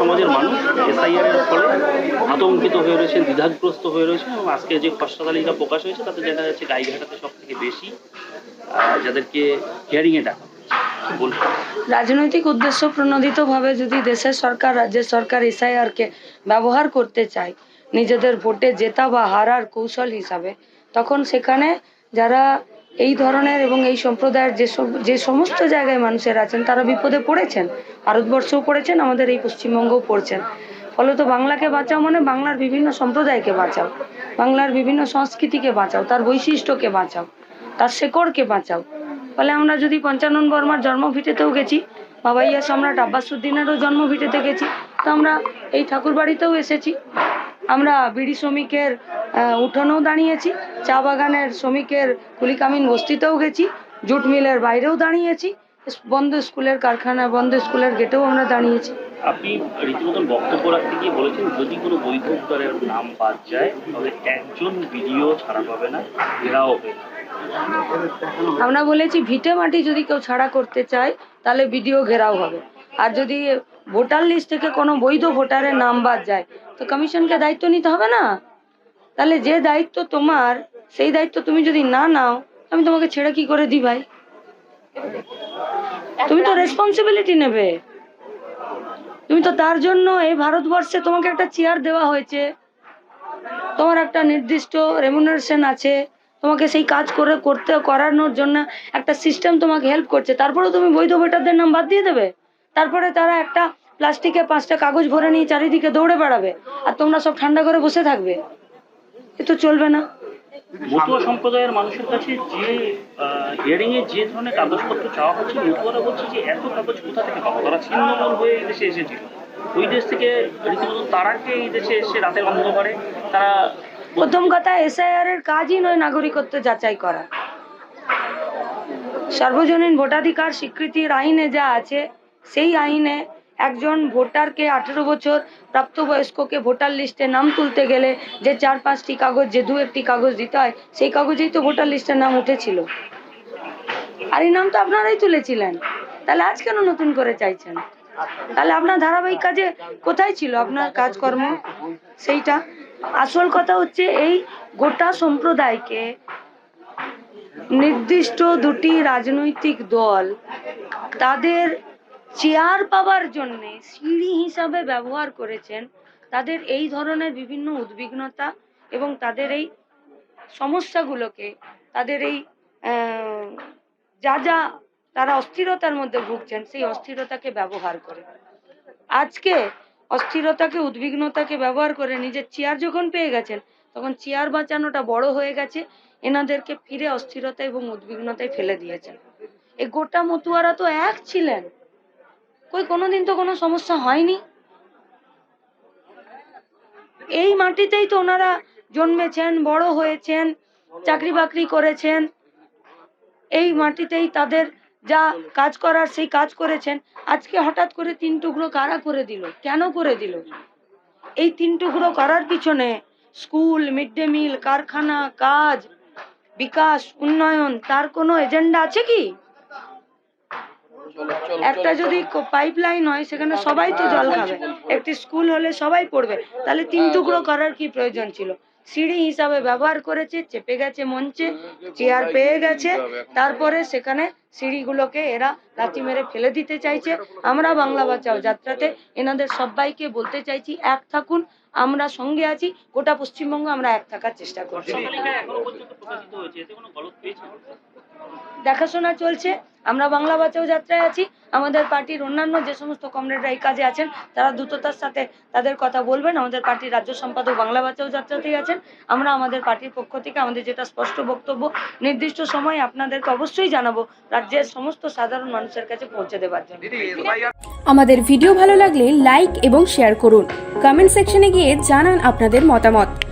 সমাজের মানুষ এসআইআর এর ফলে আতঙ্কিত হয়ে রয়েছেন, দ্বিধাগ্রস্ত হয়ে রয়েছেন এবং আজকে যে খসড়া তালিকা প্রকাশ হয়েছে, তাতে দেখা যাচ্ছে গাইঘাটাতে সব থেকে বেশি যাদেরকে হিয়ারিংয়ে ডাকা হয়েছে। কি বলবেন রাজনৈতিক উদ্দেশ্য প্রণোদিতভাবে যদি দেশের সরকার, রাজ্যের সরকার এসআইআরকে ব্যবহার করতে চায় নিজেদের ভোটে জেতা বা হারার কৌশল হিসাবে, তখন সেখানে যারা এই ধরনের এবং এই সম্প্রদায়ের যে সব যে সমস্ত জায়গায় মানুষের আছেন, তারা বিপদে পড়েছেন। ভারতবর্ষও পড়েছেন, আমাদের এই পশ্চিমবঙ্গও পড়ছেন। ফলত বাংলাকে বাঁচাও মানে বাংলার বিভিন্ন সম্প্রদায়কে বাঁচাও। বাংলার বিভিন্ন সংস্কৃতিকে বাঁচাও, তার বৈশিষ্ট্যকে বাঁচাও, তার শেকড়কে বাঁচাও। ফলে আমরা যদি পঞ্চানন বর্মার জন্মভিটেতেও গেছি বাবাইয়া সম্রাট আব্বাসুদ্দিনেরও জন্মভিটেতে গেছি, তো আমরা এই ঠাকুর বাড়িতেও এসেছি। আমরা বিড়ি শ্রমিকের উঠোনেও দাঁড়িয়েছি চা বাগানের শ্রমিকের কুলিকামিন বস্তিতেও গেছি জুট মিলের বাইরেও দাঁড়িয়েছি বন্ধ স্কুলের কারখানা বন্ধ স্কুলের গেটেও আমরা দাঁড়িয়েছি। আপনি রীতিমতন বক্তব্য রাখতে গিয়ে বলেছেন যদি কোনো বৈধ নাম বাদ যায় একজন ভিডিও ছাড়া পাবে না ঘেরাও হবে আমরা বলেছি ভিটে মাটি যদি কেউ ছাড়া করতে চায় তাহলে ভিডিও ঘেরাও হবে। আর যদি ভোটার লিস্ট থেকে কোনো বৈধ ভোটারের নাম বাদ যায় তো কমিশনকে দায়িত্ব নিতে হবে না? তাহলে যে দায়িত্ব তোমার, সেই দায়িত্ব তুমি যদি না নাও, আমি তোমাকে ছেড়ে কি করে দিই ভাই? তুমি তো রেসপন্সিবিলিটি নেবে। তুমি তো তার জন্য এই ভারতবর্ষে তোমাকে একটা চেয়ার দেওয়া হয়েছে। তোমার একটা নির্দিষ্ট রেমুনারেশন আছে। তোমাকে সেই কাজ করে করতে, করানোর জন্য একটা সিস্টেম তোমাকে হেল্প করছে। তারপরেও তুমি বৈধ ভোটারদের নাম বাদ দিয়ে দেবে। তারপরে তারা একটা প্লাস্টিকে পাঁচটা কাগজ ভরে নিয়ে চারিদিকে দৌড়ে বেড়াবে। আর তোমরা সব ঠান্ডা করে বসে থাকবে। এ তো চলবে না। মতুয়া সম্প্রদায়ের মানুষের কাছে যে হিয়ারিং এ যে ধরনের কাগজপত্র চাওয়া হচ্ছে মতুয়ারা বলছে যে এত কাগজ কোথা থেকে পাবো? তারা ছিন্নমূল হয়ে এই দেশে এসেছিল ওই দেশ থেকে রীতিমতো তারাকে এই দেশে এসে রাতের অন্ধকারে তারা প্রথম কথা এসআইআর এর কাজই নয় নাগরিকত্ব যাচাই করা। সার্বজনীন ভোটাধিকার স্বীকৃতির আইনে যা আছে সেই আইনে একজন ভোটারকে আঠেরো বছর প্রাপ্তবয়স্ককে ভোটার লিস্টে নাম তুলতে গেলে যে চার পাঁচটি কাগজ, যে দু একটি কাগজ দিতে হয়, সেই কাগজেই তো ভোটার লিস্টের নাম উঠেছিল। আর এই নাম তো আপনারাই তুলেছিলেন। তাহলে আজ কেন নতুন করে চাইছেন? তাহলে আপনার ধারাবাহিক কাজে কোথায় ছিল আপনার কাজকর্ম? সেইটা। আসল কথা হচ্ছে এই গোটা সম্প্রদায়কে নির্দিষ্ট দুটি রাজনৈতিক দল তাদের চেয়ার পাওয়ার জন্য সিঁড়ি হিসাবে ব্যবহার করেছেন তাদের এই ধরনের বিভিন্ন উদ্বিগ্নতা এবং তাদের এই সমস্যাগুলোকে, তাদের এই যা যা তারা অস্থিরতার মধ্যে ভুগছেন, সেই অস্থিরতাকে ব্যবহার করে। আজকে অস্থিরতাকে, উদ্বিগ্নতাকে ব্যবহার করে নিজের চেয়ার যখন পেয়ে গেছেন, তখন চেয়ার বাঁচানোটা বড় হয়ে গেছে, এনাদেরকে ফিরে অস্থিরতা এবং উদ্বিগ্নতায় ফেলে দিয়েছেন। এই গোটা মতুয়ারা তো এক ছিলেন। কই, কোনোদিন তো কোনো সমস্যা হয়নি। এই মাটিতেই তো ওনারা জন্মেছেন, বড় হয়েছেন, চাকরি বাকরি করেছেন। এই মাটিতেই তাদের যা কাজ করার সেই কাজ করেছেন। আজকে হঠাৎ করে তিন টুকরো কারা করে দিল? কেন করে দিল? এই তিন টুকরো করার পিছনে স্কুল, মিড ডে মিল, কারখানা, কাজ, বিকাশ, উন্নয়ন, তার কোনো এজেন্ডা আছে কি? একটা যদি পাইপ লাইন হয় সেখানে সবাই তো জল খাবে। একটি স্কুল হলে সবাই পড়বে। তাহলে তিন টুকরো করার কি প্রয়োজন ছিল? সিঁড়ি হিসাবে ব্যবহার করেছে চেপে গেছে মঞ্চে চেয়ার পেয়ে গেছে। তারপরে সেখানে সিঁড়িগুলোকে এরা লাথি মেরে ফেলে দিতে চাইছে। আমরা বাংলা বাঁচাও যাত্রাতে এনাদের সবাইকে বলতে চাইছি এক থাকুন আমরা সঙ্গে আছি। গোটা পশ্চিমবঙ্গ আমরা এক থাকার চেষ্টা করছি। খসড়া তালিকা এখনও পর্যন্ত প্রকাশিত হয়েছে এতে কোনো গলত পেয়েছে? দেখাশোনা চলছে। আমরা বাংলা বাঁচাও যাত্রায় আছি। আমাদের পার্টির অন্যান্য যে সমস্ত কমরেডরা এই কাজে আছেন তারা দ্রুততার সাথে তাদের কথা বলবেন। আমাদের পার্টির রাজ্য সম্পাদক বাংলা বাঁচাও যাত্রাতেই আছেন। আমরা আমাদের পার্টির পক্ষ থেকে আমাদের যেটা স্পষ্ট বক্তব্য নির্দিষ্ট সময় আপনাদেরকে অবশ্যই জানাব রাজ্যের সমস্ত সাধারণ মানুষের কাছে পৌঁছে দেওয়ার জন্য। আমাদের ভিডিও ভালো লাগলে লাইক এবং শেয়ার করুন। কমেন্ট সেকশনে গিয়ে জানান আপনাদের মতামত।